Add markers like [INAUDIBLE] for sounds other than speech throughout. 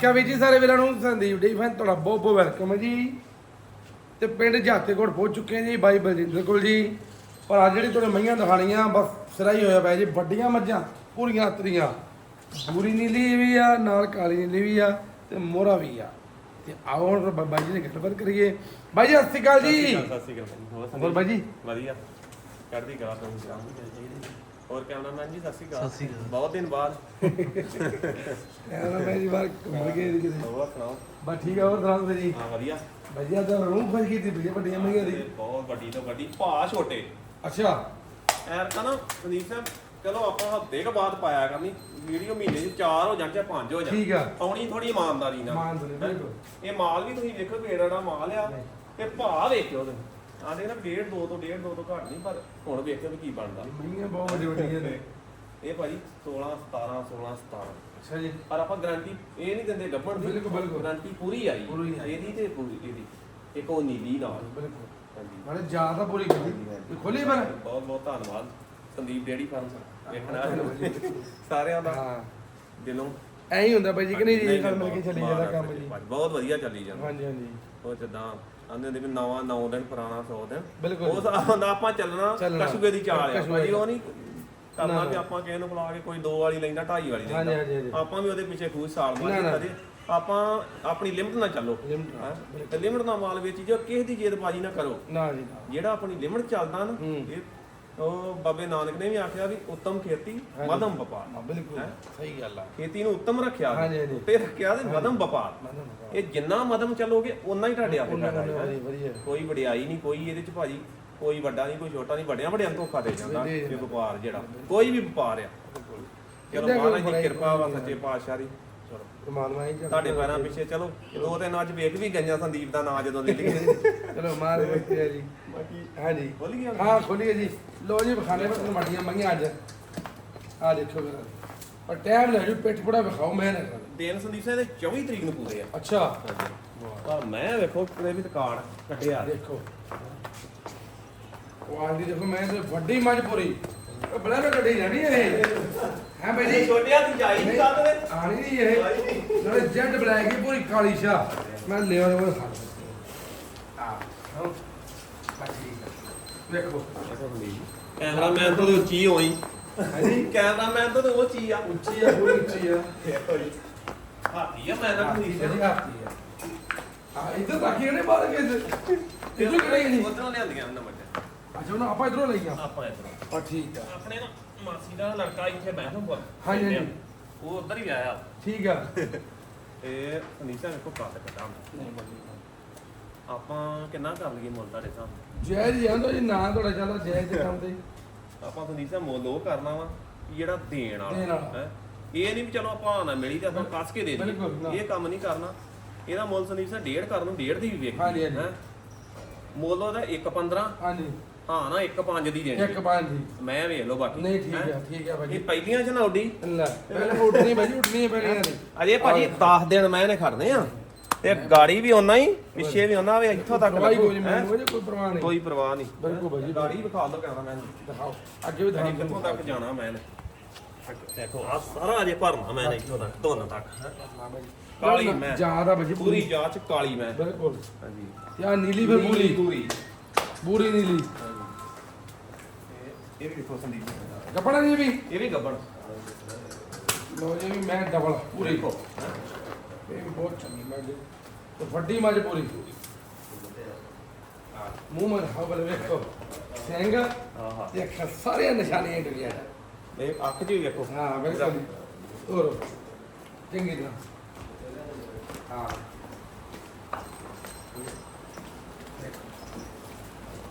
ਨਮਸਕਾਰ ਵੀਰ ਜੀ ਸਾਰੇ ਵੀਰਾਂ ਨੂੰ ਸੰਦੀਪ ਡੀ ਫੈਨ ਤੁਹਾਡਾ ਬਹੁਤ ਬਹੁਤ ਵੈਲਕਮ ਹੈ ਜੀ। ਤੇ ਪਿੰਡ ਜਾਤੇਕੋਟ ਪਹੁੰਚ ਚੁੱਕੇ ਹਾਂ ਜੀ ਬਾਈ ਬਲਜਿੰਦਰ ਕੋਲ ਜੀ। ਪਰ ਅੱਜ ਜਿਹੜੀ ਤੁਹਾਨੂੰ ਮਈਆਂ ਦਿਖਾਣੀਆਂ ਬਸ ਸਿਰਾ ਹੀ ਹੋਇਆ ਪਿਆ ਜੀ ਵੱਡੀਆਂ ਮੱਝਾਂ ਪੂਰੀਆਂ ਤਰੀਆਂ। ਬੂਰੀ ਨੀਲੀ ਵੀ ਆ ਨਾਲ ਕਾਲੀ ਨੀਲੀ ਵੀ ਆ ਤੇ ਮੋਹਰਾ ਵੀ ਆ। ਤੇ ਆਓ ਹੁਣ ਬਾਈ ਜੀ ਨੇ ਗੱਲਬਾਤ ਕਰੀਏ। ਬਾਈ ਜੀ ਸਤਿ ਸ਼੍ਰੀ ਅਕਾਲ ਜੀ। ਸਤਿ ਸ਼੍ਰੀ ਅਕਾਲ। ਹੋਰ ਬਾਈ ਜੀ। ਵਧੀਆ। ਚੜ੍ਹਦੀ ਕਲਾ ਤੋਂ ਹੋਰ ਕੈਮਰਾਮੈਨ ਜੀ? ਸਤਿ ਸ਼੍ਰੀ ਅਕਾਲ। ਸਤਿ ਸ਼੍ਰੀ ਅਕਾਲ। ਬਹੁਤ ਦਿਨ ਬਾਅਦ। ਮੈਂ ਜੀ ਬਾਹਰ ਘੁੰਮ ਗਏ ਜੀ ਕਿਤੇ। ਹੋਰ ਸੁਣਾਓ? ਬਸ ਠੀਕ ਆ ਹੋਰ ਦੱਸ ਜੀ ਹਾਂ ਵਧੀਆ। ਵਧੀਆ ਤਾਂ ਰੂਹ ਖੁਸ਼ ਕੀਤੀ ਬੜੀਆਂ ਵੱਡੀਆਂ ਮਈਆਂ ਦੀ। ਤੇ ਬਹੁਤ ਵੱਡੀ ਤੋਂ ਵੱਡੀ ਭਾ ਛੋਟੇ। ਅੱਛਾ। ਐਰ ਕਾ ਨਾ ਸੰਦੀਪ ਸਾਹਿਬ ਚਲੋ ਆਪਾਂ ਹਫ਼ਤੇ ਕੇ ਬਾਅਦ ਪਾਇਆ ਕਰਨੀ। ਵੀਡੀਓ ਮਹੀਨੇ 'ਚ ਚਾਰ ਹੋ ਜਾਣ ਚਾਹੇ ਪੰਜ ਹੋ ਜਾਣ। ਠੀਕ ਆ। ਆਉਣੀ ਥੋੜੀ ਇਮਾਨਦਾਰੀ ਨਾਲ। ਇਮਾਨਦਾਰੀ, ਹੈਂ? ਬਿਲਕੁਲ। ਇਹ ਮਾਲ ਵੀ ਤੁਸੀਂ ਵੇਖੋ ਕਿਹੜਾ ਮਾਲ ਆ। ਤੇ ਭਾ ਵੇਖਿਓ ਤੁਸੀਂ। ਆਂਦੇ ਨਾ ਡੇਢ ਦੋ ਤੋਂ ਡੇਢ ਦੋ ਤੋਂ ਘੱਟ ਨਹੀਂ ਪਰ ਹੁਣ ਵੇਖਿਓ ਵੀ ਕੀ ਬਣਦਾ। ਮਈਆਂ ਬਹੁਤ ਵੱਡੀਆਂ ਵੱਡੀਆਂ ਨੇ। ਇਹ ਭਾਜੀ 16 17 16 17 ਅੱਛਾ ਜੀ। ਪਰ ਆਪਾਂ ਗਾਰੰਟੀ ਇਹ ਨਹੀਂ ਦਿੰਦੇ ਗੱਭਣ ਦੀ। ਬਿਲਕੁਲ, ਬਿਲਕੁਲ। ਗਾਰੰਟੀ ਪੂਰੀ ਆਈ। ਪੂਰੀ ਆਈ। ਇਹਦੀ ਤੇ ਪੂਰੀ ਇਹਦੀ। ਇੱਕ ਉਹ ਨੀਲੀ ਨਾਲ। ਬਿਲਕੁਲ। ਹਾਂਜੀ। ਨਾਲੇ ਜਾ ਤਾਂ ਪੂਰੀ ਕੀਤੀ। ਖੋਲੀ ਪਰ ਬਹੁਤ ਬਹੁਤ ਧੰਨਵਾਦ। ਸੰਦੀਪ ਡੇੜੀ ਫਾਰਮ ਵੇਖਣਾ ਸਾਰਿਆਂ ਦਾ। ਹਾਂ। ਦਿਲੋਂ। ਐਂ ਹੀ ਹੁੰਦਾ ਬਾਈ ਜੀ ਕਿ ਨਹੀਂ ਜੀ ਗੱਲ ਮਿਲ ਕੇ ਚੱਲੀ ਜਾਂਦਾ ਕੰਮ ਜੀ। ਬਹੁਤ ਵਧੀਆ ਚੱਲੀ ਜਾਂਦਾ। ਹਾਂਜੀ ਹਾਂਜੀ। ਉਹ ਜਦਾਂ ਆਂਦੇ ਹੁੰਦੇ ਵੀ ਨਵਾਂ 9 ਦਿਨ ਪੁਰਾਣਾ 100 ਦਿਨ ਬਿਲਕੁਲ। ਉਸ ਹੁੰਦਾ ਆਪਾਂ ਚੱਲਣਾ ਚੱਲਣਾ। ਕਸ਼ੂਗੇ ਦੀ ਚਾਲ ਆ ਭਾਜੀ ਦੀ। ਉਹ ਨਹੀਂ ਕਰਨਾ ਵੀ। ਆਪਾਂ ਕਿਸੇ ਨੂੰ ਬੁਲਾ ਕੇ ਕੋਈ ਦੋ ਵਾਲੀ ਲੈਂਦਾ ਢਾਈ ਵਾਲੀ ਲੈਂਦਾ ਹਾਂਜੀ, ਹਾਂਜੀ। ਆਪਾਂ ਵੀ ਉਹਦੇ ਪਿੱਛੇ ਖੂਜ ਸਾਲ ਮਾਰੀ ਨਾ। ਕਦੇ ਆਪਾਂ ਆਪਣੀ ਲਿਮਟ ਨਾਲ ਚੱਲੋ Limit ਨਾਲ, ਹੈਂ? ਤੇ ਲਿਮਟ ਨਾਲ ਮਾਲ ਵੇਚੀ ਜੋ ਕਿਸੇ ਦੀ ਜੇਦਬਾਜ਼ੀ ਨਾ ਕਰੋ ਨਾ ਜੀ ਨਾ ਜਿਹੜਾ ਆਪਣੀ ਲਿਮਟ ਚੱਲਦਾ ਨਾ। ਇਹ ਉਹ ਬਾਬੇ ਨਾਨਕ ਨੇ ਵੀ ਆਖਿਆ ਵੀ ਉੱਤਮ ਖੇਤੀ। ਮਦਮ ਵਪਾਰ। ਬਿਲਕੁਲ? ਸਹੀ ਗੱਲ ਆ। ਖੇਤੀ ਨੂੰ ਉੱਤਮ ਰੱਖਿਆ ਹਾਂਜੀ, ਹਾਂਜੀ। ਉੱਤੇ ਰੱਖਿਆ ਤੇ ਮਦਮ ਵਪਾਰ। ਇਹ ਜਿੰਨਾ ਮਦਮ ਚੱਲੋਗੇ ਉਨਾ ਹੀ ਤੁਹਾਡੇ ਆਪੇ ਫਾਇਦਾ ਹੈ ਵਧੀਆ। ਕੋਈ ਵਡਿਆਈ ਨਹੀਂ ਕੋਈ ਇਹਦੇ ਚ ਭਾਜੀ ਕੋਈ ਵੱਡਾ ਨਹੀਂ ਕੋਈ ਛੋਟਾ ਨਹੀਂ ਵੱਡਿਆਂ ਵੱਡਿਆਂ ਨੂੰ ਧੋਖਾ ਦੇ ਜਾਂਦਾ ਦੇ ਇਹ ਜਾਂਦਾ। ਵਪਾਰ ਜਿਹੜਾ। ਕੋਈ ਵੀ ਵਪਾਰ ਆ। ਚਲੋ ਮਹਾਰਾਜ ਦੀ ਕਿਰਪਾ ਵਾ ਸੱਚੇ ਪਾਤਸ਼ਾਹ ਦੀ। ਚਲੋ ਕਮਾਲ ਮਾਈ ਜੀ ਤੁਹਾਡੇ ਪੈਰਾਂ ਪਿੱਛੇ ਚਲੋ ਦੋ ਤਿੰਨ ਅੱਜ ਵੇਖ ਵੀ ਗਈਆਂ ਸੰਦੀਪ ਦਾ ਨਾਂ ਜਦੋਂ ਲਿਖ ਗਏ ਚਲੋ ਮਾਰ ਆ ਜੀ। ਬਾਕੀ ਹਾਂਜੀ। ਖੁੱਲ ਗਈਆਂ? ਹਾਂ ਖੋਲੀਏ ਜੀ। ਲੋ ਜੀ ਬਖਾਨੇ ਤੁਹਾਨੂੰ ਵੱਡੀਆਂ ਮੰਗੀਆਂ ਅੱਜ। ਆ ਦੇਖੋ ਜਰਾ। ਪਰ ਟਾਈਮ ਲੈ ਜੂ ਪਿੱਠ ਪੜਾ ਵਿਖਾਓ ਮੈਂ ਨਾ। ਦਿਨ ਸੰਦੀਪ ਸਿੰਘ ਦੇ 24 ਤਰੀਕ ਨੂੰ ਪੂਰੇ ਆ। ਅੱਛਾ। ਪਰ ਮੈਂ ਵੇਖੋ ਕਿਤੇ ਵੀ ਰਿਕਾਰਡ ਕੱਢਿਆ। ਦੇਖੋ। ਕੁਆਲਿਟੀ ਦੇਖੋ ਮੈਂ ਤੇ ਵੱਡੀ ਮੱਝ ਪੂਰੀ। ਉਹ ਬੜਾ ਨਾ ਕੱਢੀ ਜਾਣੀ ਇਹ। ਹੈ ਭਾਈ ਜੀ? ਛੋਟਿਆਂ ਦੀ ਜਾਈ ਨਹੀਂ ਕੱਢ ਦੇ ਆਣੀ ਨਹੀਂ ਇਹ। ਨਾਲੇ ਜੈਡ ਬਲੈਕ ਹੀ ਪੂਰੀ ਕਾਲੀ ਸ਼ਾ ਮੈਂ ਲਿਆ ਉਹ ਖਾ ਵੇਖੋ। ਕੈਮਰਾਮੈਨ ਤੋਂ ਤਾਂ ਉੱਚੀ ਹੋਈ। ਹਾਂਜੀ? ਕੈਮਰਾਮੈਨ ਤੋਂ ਤਾਂ ਉਹ ਚੀ ਆ। ਉੱਚੀ ਆ ਪੂਰੀ ਉੱਚੀ ਆ। ਦੇਖੋ ਜੀ ਹਾਥੀ ਆ ਮੈਂ ਤਾਂ ਹਾਥੀ ਪੁਲਿਸ ਆ ਜੀ, ਹਾਥੀ ਆ। ਆ ਇੱਧਰ ਰੱਖੀ ਉਹਨੇ ਬਾਹਰ ਕੇ ਇੱਧਰ ਕਿਹੜੇ ਨਹੀਂ ਉਧਰੋਂ ਲਿਆਂਦੀਆਂ ਉਹਨਾਂ ਮੱਝਾਂ ਅੱਛਾ ਉਹਨਾਂ ਆਪਾਂ ਇਧਰੋਂ ਲਈਆਂ। ਆਪਾਂ ਇਧਰੋਂ। ਆ ਠੀਕ ਆ। ਆਪਣੇ ਨਾ ਮਾਸੀ ਦਾ ਲੜਕਾ ਇੱਥੇ ਬੈਠਾ ਉੱਪਰ ਹਾਂਜੀ, ਹਾਂਜੀ। ਉਹ ਉਧਰ ਹੀ ਆਇਆ। ਠੀਕ ਆ। ਇਹ ਅਨੀਸਾ ਵੇਖੋ ਕੱਟ ਕੱਟਾਂ ਆਪਾਂ ਕਿੰਨਾ ਕਰ ਲਈਏ ਮੁੱਲ ਤੁਹਾਡੇ ਸਾਹਮਣੇ ਜੈ ਜੀ ਆਂਦੋ ਜੀ ਨਾਂ ਤੁਹਾਡਾ ਚੱਲਦਾ ਜੈ ਦੇ ਕੰਮ ਤੇ। ਆਪਾਂ ਅਨੀਸਾ ਮੁੱਲ ਉਹ ਕਰਨਾ ਵਾ ਕਿ ਜਿਹੜਾ ਦੇਣ ਦੇਣ ਵਾਲਾ। ਵਾਲਾ। ਹੈਂ। ਇਹ ਨਹੀਂ ਵੀ ਚਲੋ ਆਪਾਂ ਨਾ ਮਿਲੀ ਤੇ ਆਪਾਂ ਕੱਸ ਕੇ ਦੇ ਬਿਲਕੁਲ, ਨਾ। ਦਈਏ ਇਹ ਕੰਮ ਨਹੀਂ ਕਰਨਾ। ਇਹਦਾ ਮੁੱਲ ਸੰਦੀਪ ਡੇਢ ਕਰਨ ਨੂੰ ਡੇਢ ਦੀ ਵੀ ਵੇਖੀ। ਹਾਂਜੀ, ਹਾਂਜੀ। ਮੁੱਲ ਉਹਦਾ 1.15 ਹਾਂਜੀ। ਹਾਂ ਨਾ 1.5 ਦੀ ਦੇਣੀ ਇੱਕ ਪੰਜ ਜੀ ਮੈਂ ਵੇਖ ਲਓ ਬਾਕੀ। ਨਹੀਂ ਠੀਕ ਹੈਂ। ਆ ਠੀਕ ਆ ਇਹ ਭਾਜੀ ਪਹਿਲੀਆਂ ਚ ਨਾ ਉੱਡੀ? ਲੈ ਪਹਿਲੇ ਉੱਠਣੀ ਭਾਜੀ ਉੱਠਣੀ ਹੈ ਪਹਿਲੀਆਂ ਦੀ। ਅਜੇ ਭਾਜੀ 10 ਦਿਨ ਮੈਂ ਇਹਨੇ ਖੜਨੇ ਆ। ਤੇ ਗਾੜੀ ਵੀ ਓਨਾ ਹੀ ਪਿੱਛੇ ਵੀ ਓਨਾ ਵੀ ਇੱਥੋਂ ਤੱਕ ਕੋਈ ਲੱਗੂ, ਨਹੀਂ ਹੈਂ। ਮੈਨੂੰ ਇਹਦੀ ਕੋਈ ਪਰਵਾਹ ਨਹੀਂ। ਕੋਈ ਪਰਵਾਹ ਨਹੀਂ। ਬਿਲਕੁਲ ਭਾਜੀ ਗਾੜੀ ਵਿਖਾ ਦੋ ਕਹਿੰਦਾ ਮੈਂ ਦਿਖਾਓ। ਅੱਗੇ ਵੀ ਗਾੜੀ ਦਿਖਾਓ ਕਿੱਥੋਂ ਤੱਕ ਜਾਣਾ ਮੈਂ ਦੇਖੋ ਆ ਸਾਰਾ ਅਜੇ ਭਰਨਾ ਮੈਂ ਇੱਥੋਂ ਤੱਕ ਧੁੰਨ ਤੱਕ। ਹੈਂ। ਕਾਲੀ ਮੈਂ। ਜ਼ਿਆਦਾ ਭਾਜੀ ਪੂਰੀ ਜਾਂਚ ਕਾਲੀ ਮੈਂ। ਬਿਲਕੁਲ। ਹਾਂਜੀ। ਯਾ ਨੀਲੀ ਫਿਰ ਪੂਰੀ। ਪੂਰੀ। ਪੂਰੀ ਨੀਲੀ। ਇਹ ਵੀ ਦੇਖੋ ਸੰਦੀਪ ਕੱਪੜਾ ਨਹੀਂ ਵੀ? ਇਹ ਵੀ ਗੱਬਣ ਲੋ ਜੀ ਵੀ ਮੈਂ ਡਬਲ। ਪੂਰੀ ਦੇਖੋ ਇਹ ਵੀ ਬਹੁਤ ਚੰਗੀ ਮੱਝ ਹੈ। ਤੇ ਵੱਡੀ ਮੱਝ ਪੂਰੀ। ਮੂੰਹ ਮਰ ਹਵਲ ਵੇਖੋ। ਸਿੰਘ ਆਹਾ ਤੇ ਅੱਖਾਂ ਸਾਰੀਆਂ ਨਿਸ਼ਾਨੀਆਂ ਡੁੱਲੀਆਂ ਇਹ ਅੱਖ ਜੀ ਵੇਖੋ। ਹਾਂ ਬਿਲਕੁਲ ਹੋਰ। ਚੰਗੀ ਤਰ੍ਹਾਂ। ਹਾਂ।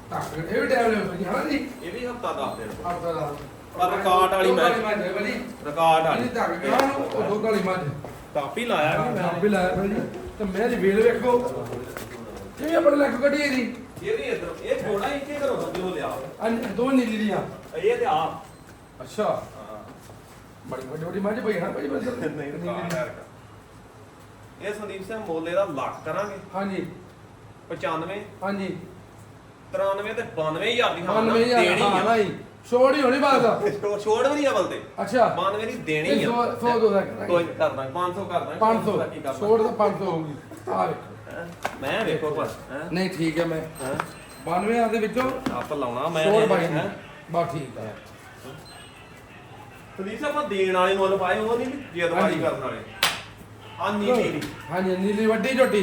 ਤਾਂ ਇਹ ਵੀ ਟਾਈਮ ਲੈ ਭਾਜੀ ਹਾਂ ਜੀ? ਇਹ ਵੀ ਹਫਤਾ ਦੱਸ ਦੇਣ ਆਪਦਾ ਦਾ। ਪਰ ਰਿਕਾਰਡ ਵਾਲੀ ਮੈਂ ਮੱਝ। ਮੱਝ ਹੈ ਭਾਜੀ। ਰਿਕਾਰਡ ਇਹਦੀ ਵਾਲੀ ਧੱਕ ਗਿਆ ਨੂੰ ਉਹ ਦੋ ਕਾਲੀ ਮੱਝ ਕਾਪੀ ਲਾਇਆ ਹਾਂ ਕਿ ਮੈਂ। ਮੈਂ ਵੀ ਲਾਇਆ ਭਾਜੀ। ਤੇ ਮੈਂ ਜੀ ਵੇਲ ਵੇਖੋ ਕਿਵੇਂ ਆਪਣੇ ਲੱਕ ਕੱਢੀ ਇਹਦੀ। ਇਹ ਵੀ ਇਧਰ ਇਹ ਥੋੜਾ ਇੱਥੇ ਕਰੋ ਜੋ ਲਿਆ। ਅੰਨ ਦੋ ਨੀਲੀ ਦੀਆਂ। ਇਹ ਤੇ ਆ ਅੱਛਾ। ਬੜੀ ਵੱਡੀ ਵੱਡੀ ਮੱਝ ਪਈ ਹਾਂ ਭਾਜੀ ਬਸ ਨਹੀਂ ਰਿਕਾਰਡ ਹੈ ਇਹ ਸੰਦੀਪ ਸਿੰਘ ਮੋਲੇ ਦਾ ਲੱਖ ਕਰਾਂਗੇ। ਹਾਂਜੀ। 95 ਹਾਂਜੀ। 93 ਤੇ 92000 ਦੀ ਹਾਂ 92000 ਦੇਣੀ ਹਾਂ ਆ। ਨਹੀਂ ਛੋੜ ਹੀ ਹੋਣੀ ਬਾਤ ਦਾ। [LAUGHS] ਛੋੜ ਵੀ ਨਹੀਂ ਅਵਲ ਤੇ ਅੱਛਾ। 92 ਦੀ ਦੇਣੀ ਆ। 100 200 ਦਾ ਕਰਾਂਗੇ। ਕੋਈ ਨੀ, ਕਰ ਦਾਂਗੇ। 500 ਕਰ ਦਾਂਗੇ। 500 ਦਾ ਕੀ ਕਰਨਾ? ਛੋੜ ਤਾਂ 500 ਹੋਊਗੀ। ਆ ਵੇਖੋ। ਹੈਂ? ਮੈਂ ਵੇਖੋ ਪਰ ਹੈ? ਨਹੀਂ ਠੀਕ ਹੈ? ਮੈਂ 92 ਦੇ ਵਿੱਚੋਂ ਆਪ ਲਾਉਣਾ ਮੈਂ ਛੋੜ ਬਾਈ ਹੈ? ਬਾ ਠੀਕ ਹੈ ਪੁਲਿਸ ਆਪਾਂ ਦੇਣ ਵਾਲੇ ਮੁੱਲ ਪਾਏ ਉਹ ਨਹੀਂ ਹਾਂਜੀ। ਕਰਨ ਵਾਲੇ। ਆ ਨੀਲੀ ਦੀ। ਹਾਂਜੀ ਨੀਲੀ ਵੱਡੀ ਝੋਟੀ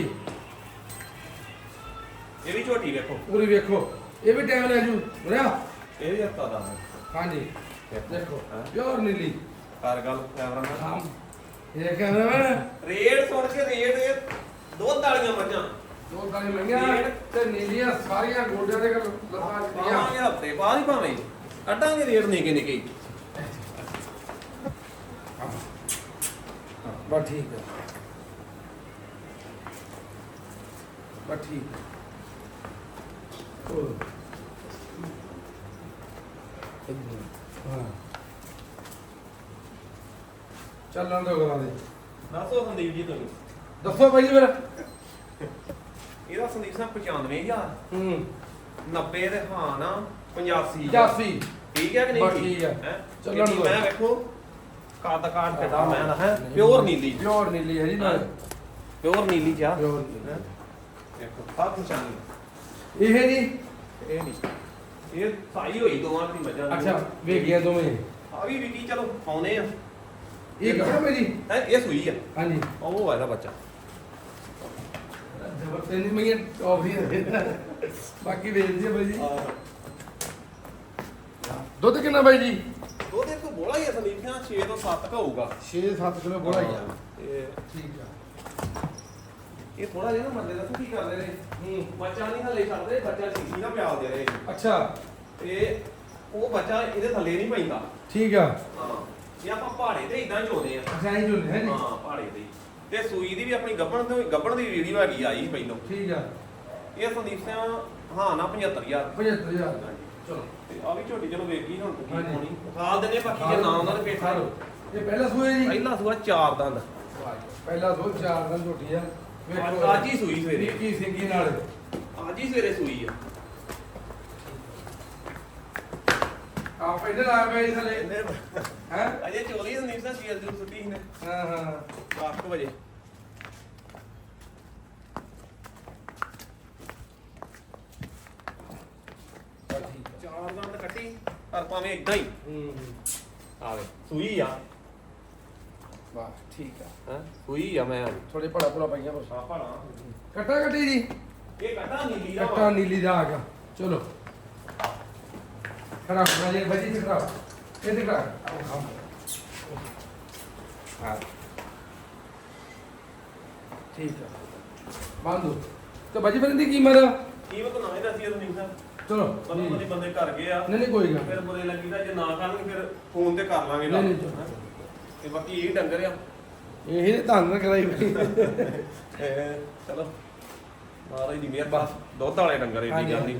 ਇਹ ਵੀ ਝੋਟੀ ਵੇਖੋ। ਪੂਰੀ ਵੇਖੋ। ਇਹ ਵੀ ਟਾਈਮ ਲੈ ਜੂ। ਬੁਰਿਆ ਇਹ ਵੀ ਹੱਤਾ ਦਾ। ਹੈ। ਹਾਂਜੀ। ਦੇਖੋ। ਹਾਂ। ਪਿਓਰ ਨੀਲੀ। ਕਰ ਗੱਲ ਕੈਮਰਾ ਨਾਲ ਹਾਂ। ਇਹ ਕੈਮਰਾਮੈਨ ਰੇਟ ਸੁਣ ਕੇ ਰੇਟ ਇਹ ਦੁੱਧ ਵਾਲੀਆਂ ਮੱਝਾਂ। ਦੋ ਗਾਲੀ ਮੰਗੀਆਂ ਤੇ ਨੀਲੀਆਂ ਸਾਰੀਆਂ ਗੋਡਿਆਂ ਦੇ ਲੱਤਾਂ ਦੀਆਂ ਪਾਵਾਂਗੇ ਹਫ਼ਤੇ ਬਾਅਦ ਹੀ ਭਾਵੇਂ। ਕੱਢਾਂਗੇ ਰੇਟ ਨਿੱਕੇ ਨਿੱਕੇ। ਬਾ ਠੀਕ ਹੈ ਬਾ ਠੀਕ ਹੈ ਹਾਂ ਚੱਲਣ ਦੋ ਕਰਾ ਦੇ। ਦੱਸੋ ਸੰਦੀਪ ਜੀ ਤੁਸੀਂ ਦੱਸੋ ਭਾਈ ਜੀ ਫਿਰ। ਇਹਦਾ ਸੰਦੀਪ ਸਾਹਿਬ 95000 ਹੂੰ। 90 ਦੇ ਹਾਂ ਨਾ 85 85 ਠੀਕ ਹੈ ਕਿ ਨਹੀਂ? ਬਸ ਠੀਕ ਹੈ। ਹੈਂ? ਚੱਲਣ ਇਹਦੀ ਦਿਓ। ਮੈਂ ਵੇਖੋ ਕੱਦ ਕਾਠ ਕਿੱਡਾ ਮੈਂ ਹੈ ਪਿਓਰ ਨੀਲੀ ਪਿਓਰ ਨੀਲੀ ਹੈ ਜੀ ਨਾਲ। ਪਿਓਰ ਨੀਲੀ ਚਾ ਪਿਓਰ ਨੀਲੀ। ਦੇਖੋ ਸਭ ਨਿਸ਼ਾਨੀ ਇਹ ਜੀ? ਇਹ ਨਹੀਂ। ਇਹ ਸਾਈ ਹੋਈ ਦੋਵਾਂ ਦੀ ਦੀ। ਅੱਛਾ ਵੇਖ ਗਿਆ ਦੋਵੇਂ। ਆ ਵੀ ਵਿਕੀ ਚਲੋ ਪਾਉਨੇ ਆ। ਇਹ ਕਹਾਂ ਮੇਰੀ? ਹੈ ਇਹ ਸੂਈ ਆ। ਹਾਂਜੀ। ਉਹ ਆ ਇਹਦਾ ਬੱਚਾ। ਜ਼ਬਰਦਸਤ ਨਹੀਂ ਮੈਂ ਟੌਪ ਹੀ ਬਾਕੀ ਵੇਚ ਦਿਓ ਬਾਈ ਜੀ। ਦੁੱਧ ਕਿੰਨਾ ਬਾਈ ਜੀ? ਉਹਦੇ ਤੋਂ ਬੋਲਾ ਹੀ ਆ ਸੰਦੀਪ ਸਿੰਘ 6 ਤੋਂ 7 ਕ ਹੋਊਗਾ 6-7 ਕਿਲੋ ਬੋਲਾ ਹੀ ਆ। ਇਹ ਠੀਕ ਆ। ਇਹ ਥੋੜਾ ਜਿਹਾ ਨਾ ਬੰਦੇ ਦਾ ਕੀ ਕਰਦੇ ਨੇ ਹੂੰ। ਬੱਚਾ ਨਹੀਂ ਥੱਲੇ ਛੱਡਦੇ ਬੱਚਾ ਸੀਸੀ ਨਾ ਪਿਆਲ ਦੇ ਰਹੇ। ਅੱਛਾ। ਤੇ ਉਹ ਬੱਚਾ ਇਹਦੇ ਥੱਲੇ ਨਹੀਂ ਪੈਂਦਾ। ਠੀਕ ਆ। ਹਾਂ। ਇਹ ਆਪਾਂ ਪਹਾੜੇ ਤੇ ਇਦਾਂ ਚੋਦੇ ਆ। ਅੱਛਾ ਇਹ ਜੋ ਹੈ ਜੀ ਹਾਂ ਪਹਾੜੇ ਤੇ ਹੀ। ਤੇ ਸੂਈ ਦੀ ਵੀ ਆਪਣੀ ਗੱਬਣ ਤੋਂ ਗੱਬਣ ਦੀ ਵੀਡੀਓ ਹੈਗੀ ਆਈ ਸੀ ਪਹਿਲੋਂ। ਠੀਕ ਆ। ਇਹ ਸੰਦੀਪ ਸਿੰਘ ਹਾਂ ਨਾ 75000 75000 ਚਲੋ। ਤੇ ਆ ਵੀ ਝੋਟੀ ਚਲੋ ਵੇਖ ਗਈ ਹੁਣ ਕੀ ਹਾਂਜੀ। ਹੋਣੀ ਖਾ ਦਿੰਦੇ ਬਾਕੀ ਜੇ ਨਾ ਉਹਨਾਂ ਦੇ ਪੇਟ ਹਾਲੋ ਇਹ ਪਹਿਲਾ ਸੂਏ ਜੀ? ਪਹਿਲਾ ਸੂਆ ਚਾਰ ਦੰਦ। ਪਹਿਲਾ ਦੋ ਚਾਰ ਦਿਨ ਝੋਟੀ ਆ। ਅੱਜ ਅੱਜ ਹੀ ਸੂਈ ਸਵੇਰੇ। ਨਿੱਕੀ ਸਿੰਗੀ ਨਾਲ। ਅੱਜ ਹੀ ਸਵੇਰੇ ਸੂਈ ਆ। ਆ ਪਹਿਲੇ ਲਾ ਪਏ ਥਲੇ। ਹੈ? ਅਜੇ ਚੋਲੀ ਸੰਦੀਪ ਸਿੰਘ ਸੀਐਲ ਦੀ ਛੁੱਟੀ ਸੀ ਨੇ ਹਾਂ ਹਾਂ। 10 ਵਜੇ। ਚਾਰ ਦੰਦ ਕੱਟੀ ਪਰ ਭਾਵੇਂ ਇਦਾਂ ਹੀ। ਹੂੰ। ਆਵੇ ਸੂਈ ਆ। ਵਾਹ ਠੀਕ ਆ। ਹਾਂ? ਸੂਈ ਆ ਮੈਂ ਥੋੜੇ ਪੜਾ ਪੜਾ ਪਾਈਆਂ ਬਸ। ਆ ਭਲਾ ਕੱਟਾ ਕੱਟੀ ਜੀ? ਇਹ ਕੱਟਾ ਨੀਲੀ ਦਾ ਕੱਟਾ ਨੀਲੀ ਦਾ ਆ ਗਿਆ। ਚਲੋ। ਖੜਾ ਹੋ ਜੀ ਬੱਜੀ ਤੇ ਖੜਾ ਇਹ ਤੇ ਖੜਾ ਹਾਂ। ਠੀਕ ਆ। ਬੰਦੋ ਤੇ ਬੱਜੀ ਬੰਦੀ ਕੀਮਤ ਕੀਮਤ ਨਾ ਇਹਦਾ ਸੀ ਚਲੋ ਘਰ ਗਏ ਆ। ਨਹੀਂ ਨਹੀਂ ਕੋਈ ਗੱਲ ਫਿਰ ਬੁਰੇ ਲੱਗੀਦਾ ਜੇ ਨਾ ਕਰਨਗੇ ਫਿਰ ਫੋਨ ਤੇ ਕਰ ਲਾਂਗੇ ਨਹੀਂ, ਨਹੀਂ। ਤੇ ਬਾਕੀ ਇਹ ਡੰਗਰ ਆ। ਇਹ ਤੇ ਨਾ ਕਰਾਈ ਬਈ ਇਹ ਚਲੋ ਮਹਾਰਾਜ ਦੀ ਮਿਹਰ ਬਸ ਦੁੱਧ ਵਾਲੇ ਡੰਗਰ ਨਹੀਂ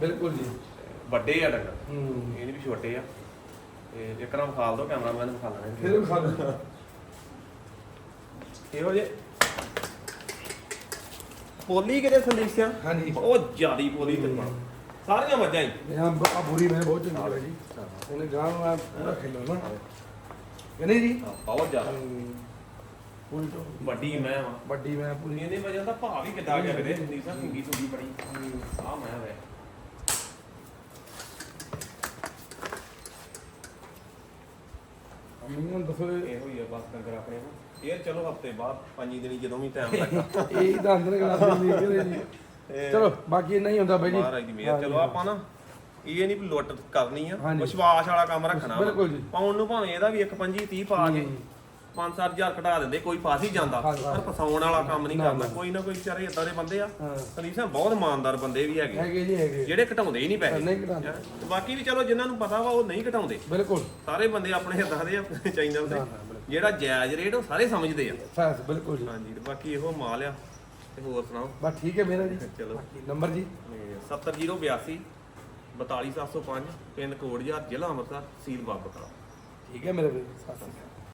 ਬਿਲਕੁਲ ਜੀ। ਵੱਡੇ ਆ ਡੰਗਰ। ਹੂੰ। ਇਹ ਨਹੀਂ ਵੀ ਛੋਟੇ ਆ। ਤੇ ਇੱਕ ਨਾਮ ਖਾਲ ਦੋ ਕੈਮਰਾਮੈਨ ਨੂੰ ਖਾ ਲੈਣੇ ਫਿਰ ਖਾ ਲਓ। ਇਹੋ ਜੇ ਪੋਲੀ ਕਿਤੇ ਸੰਦੀਪ ਸਿੰਘ ਹਾਂਜੀ। ਬਹੁਤ ਜ਼ਿਆਦੀ ਪੋਲੀ ਤੇ ਸਾਰੀਆਂ ਮੱਝਾਂ ਹੀ। ਇਹ ਆ ਬੁਰੀ ਮੈਂ ਬਹੁਤ ਚੰਗੀ ਲੱਗੀ ਜੀ ਇਹਨੇ ਗਾਂ ਨੂੰ ਪੂਰਾ ਖੇਲੋ ਨਾ। ਕਹਿੰਦੇ ਜੀ? ਹਾਂ, ਬਹੁਤ ਜ਼ਿਆਦਾ। ਪੂਰੀ ਤੋਂ ਵੱਡੀ ਮੈਂ ਵਾ। ਵੱਡੀ ਮੈਂ ਪੂਰੀ। ਇਹਨੇ ਵਜ੍ਹਾ ਦਾ ਭਾਅ ਵੀ ਕਿੱਦਾਂ ਗਿਆ ਕਿਤੇ? ਸੰਦੀਪ ਸਿੰਘ ਕਿੰਗੀ ਸੁੰਗੀ ਬੜੀ। ਆ ਮੈਂ ਵੇ ਮੈਨੂੰ ਦੱਸੋ ਇਹ ਇਹੋ ਹੀ ਆ ਬਸ ਡੰਗਰ ਆਪਣੇ ਨੂੰ ਇਹ ਚਲੋ ਹਫ਼ਤੇ ਬਾਅਦ ਪੰਜੀ ਦਿਨੀ ਜਦੋਂ ਵੀ ਟਾਈਮ ਲੱਗਾ। ਇਹ ਤਾਂ ਅੰਦਰ ਕਰਾ ਦਿੰਦੀ ਹੈ ਜੀ ਇਹ ਚਲੋ ਬਾਕੀ ਨਹੀਂ ਹੁੰਦਾ ਬਾਈ ਜੀ। ਮਹਾਰਾਜ ਦੀ ਮਿਹਰ। ਚਲੋ ਆਪਾਂ ਨਾ ਇਹ ਨਹੀਂ ਵੀ ਲੁੱਟ ਕਰਨੀ ਆ ਹਾਂਜੀ। ਵਿਸ਼ਵਾਸ ਵਾਲਾ ਕੰਮ ਰੱਖਣਾ ਵਾ। ਬਿਲਕੁਲ ਜੀ। ਪਾਉਣ ਨੂੰ ਭਾਵੇਂ ਇਹਦਾ ਵੀ 1 25 30 ਪਾ ਕੇ ਹੂੰ। 5-7000 ਘਟਾ ਦਿੰਦੇ ਕੋਈ ਫਸ ਹੀ ਜਾਂਦਾ ਫਸ। ਪਰ ਫਸਾਉਣ ਵਾਲਾ ਕੰਮ ਨਹੀਂ ਕਰਨਾ। ਕੋਈ ਨਾ ਕੋਈ ਵਿਚਾਰੇ ਇਦਾਂ ਦੇ ਬੰਦੇ ਆ ਹਾਂ ਬਹੁਤ ਇਮਾਨਦਾਰ ਬੰਦੇ ਵੀ ਹੈਗੇ ਹੈਗੇ ਜੀ ਹੈਗੇ ਜਿਹੜੇ ਘਟਾਉਂਦੇ ਹੀ ਨਹੀਂ ਪੈਸੇ ਨਹੀਂ ਘਟਾਉਂਦੇ। ਹੈਂ। ਤੇ ਬਾਕੀ ਵੀ ਚਲੋ ਜਿਨ੍ਹਾਂ ਨੂੰ ਪਤਾ ਵਾ ਉਹ ਨਹੀਂ ਘਟਾਉਂਦੇ ਬਿਲਕੁਲ ਸਾਰੇ ਬੰਦੇ ਆਪਣੇ ਇਦਾਂ ਦੇ ਆ ਚੈਨਲ ਤੇ। ਜਿਹੜਾ ਜਾਇਜ਼ ਰੇਟ ਉਹ ਸਾਰੇ ਸਮਝਦੇ ਆ ਫੈਸ ਬਿਲਕੁਲ ਜੀ ਹਾਂਜੀ ਤੇ ਬਾਕੀ ਇਹੋ ਮਾਲ ਆ ਤੇ ਹੋਰ ਸੁਣਾਓ ਬਸ ਠੀਕ ਹੈ ਮੇਰਾ ਜੀ ਚਲੋ ਨੰਬਰ ਜੀ 70082 42705 ਪਿੰਡ ਕੋੜਜਾ ਜ਼ਿਲ੍ਹਾ ਅੰਮ੍ਰਿਤਸਰ ਸੀਲ ਬਾਬਾ ਠੀਕ ਹੈ ਮੇਰੇ ਵੀਰ ਸਤਿ ਸ਼੍ਰੀ ਅਕਾਲ।